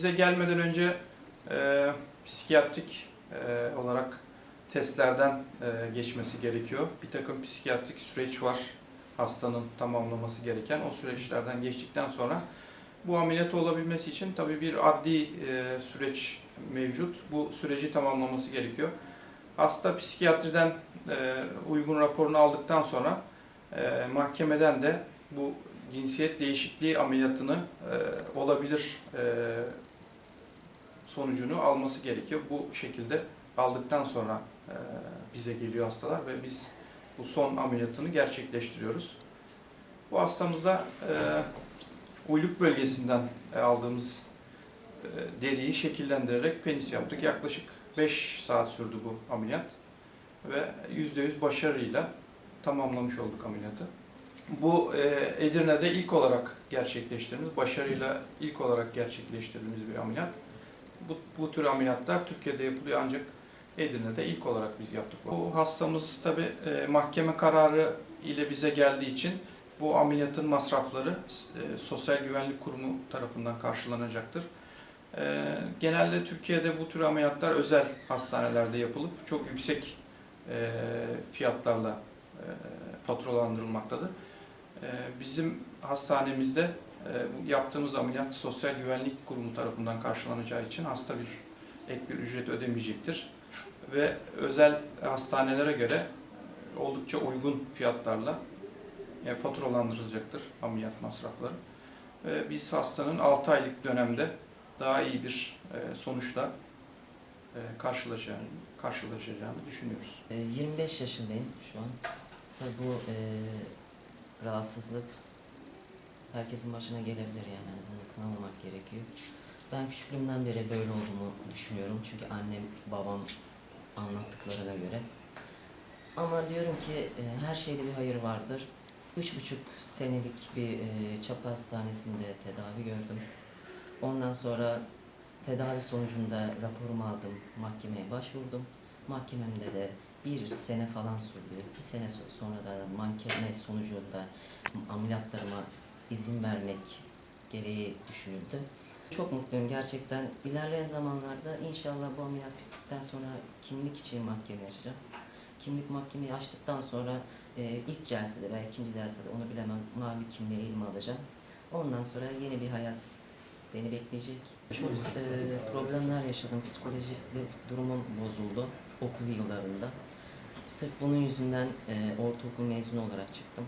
bize gelmeden önce e, psikiyatrik e, olarak testlerden e, geçmesi gerekiyor. Bir takım psikiyatrik süreç var hastanın tamamlaması gereken. O süreçlerden geçtikten sonra bu ameliyat olabilmesi için tabii bir adli e, süreç mevcut. Bu süreci tamamlaması gerekiyor. Hasta psikiyatriden e, uygun raporunu aldıktan sonra e, mahkemeden de bu cinsiyet değişikliği ameliyatını e, olabilir e, sonucunu alması gerekiyor. Bu şekilde aldıktan sonra e, bize geliyor hastalar ve biz bu son ameliyatını gerçekleştiriyoruz. Bu hastamızda e, uyluk bölgesinden e, aldığımız deriyi şekillendirerek penis yaptık. Yaklaşık 5 saat sürdü bu ameliyat ve %100 başarıyla tamamlamış olduk ameliyatı. Bu Edirne'de ilk olarak gerçekleştirdiğimiz, başarıyla ilk olarak gerçekleştirdiğimiz bir ameliyat. Bu, bu tür ameliyatlar Türkiye'de yapılıyor ancak Edirne'de ilk olarak biz yaptık. Bu hastamız tabi mahkeme kararı ile bize geldiği için bu ameliyatın masrafları e, Sosyal Güvenlik Kurumu tarafından karşılanacaktır. E, genelde Türkiye'de bu tür ameliyatlar özel hastanelerde yapılıp çok yüksek e, fiyatlarla e, faturalandırılmaktadır. E, bizim hastanemizde e, yaptığımız ameliyat Sosyal Güvenlik Kurumu tarafından karşılanacağı için hasta bir ek bir ücret ödemeyecektir. Ve özel hastanelere göre oldukça uygun fiyatlarla e, faturalandırılacaktır ameliyat masrafları. Ve biz hastanın 6 aylık dönemde daha iyi bir e, sonuçla e, karşılaşacağını, karşılaşacağını düşünüyoruz. E, 25 yaşındayım şu an. Tabii bu e, rahatsızlık herkesin başına gelebilir yani bunu kınamamak gerekiyor. Ben küçüklüğümden beri böyle olduğumu düşünüyorum çünkü annem babam anlattıklarına göre. Ama diyorum ki e, her şeyde bir hayır vardır. Üç buçuk senelik bir e, çapa hastanesinde tedavi gördüm. Ondan sonra tedavi sonucunda raporumu aldım, mahkemeye başvurdum. Mahkememde de bir sene falan sürdü. Bir sene so- sonra da mahkeme sonucunda ameliyatlarıma izin vermek gereği düşünüldü. Çok mutluyum gerçekten. İlerleyen zamanlarda inşallah bu ameliyat bittikten sonra kimlik için mahkeme açacağım. Kimlik mahkemeyi açtıktan sonra e, ilk celsede veya ikinci celsede onu bilemem mavi kimliği elime alacağım. Ondan sonra yeni bir hayat beni bekleyecek. Çok e, problemler yaşadım. Psikolojik durumum bozuldu okul yıllarında. Sırf bunun yüzünden e, ortaokul mezunu olarak çıktım.